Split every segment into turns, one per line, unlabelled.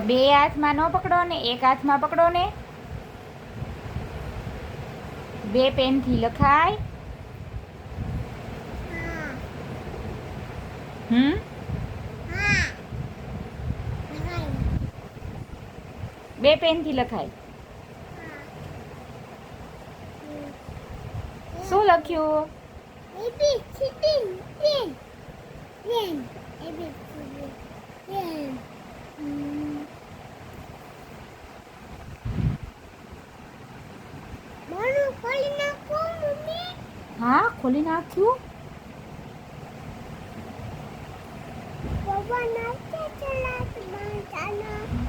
બે હાથમાં ન પકડો ને એક હાથમાં પકડો ને. બે પેનથી લખાય. હમ? બે પેનથી લખાય. શું લખ્યું? હા ખોલી નાખ્યું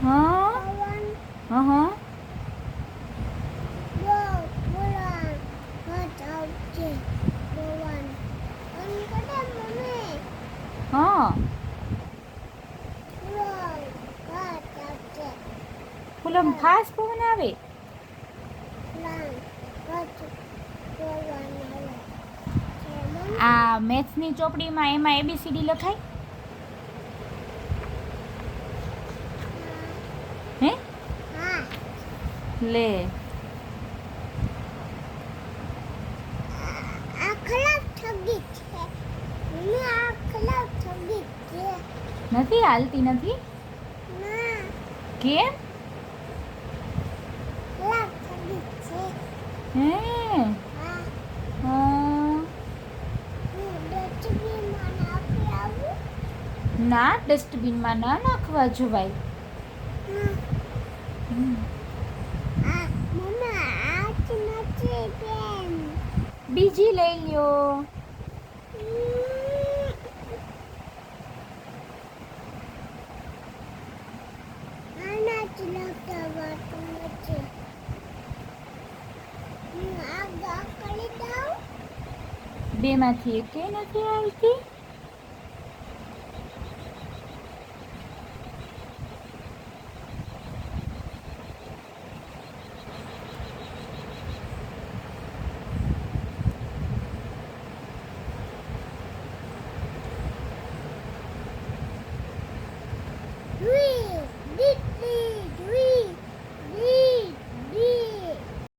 હા હા હા હા
બોલ હાથ આવશે
ફૂલો ફાસ્ટ પવન આવે મેથ્સની ચોપડીમાં એમાં એબીસીડી લખાય? હે?
હા
લે નથી હાલતી નથી? કેમ? હા.
હું ડસ્ટબિનમાં નાખી આવું
ના ડસ્ટબિનમાં ના નાખવા જોવાય. બીજી લઈ લ્યો. બેમાંથી એકે નથી આવતી? Dream, neatly dream.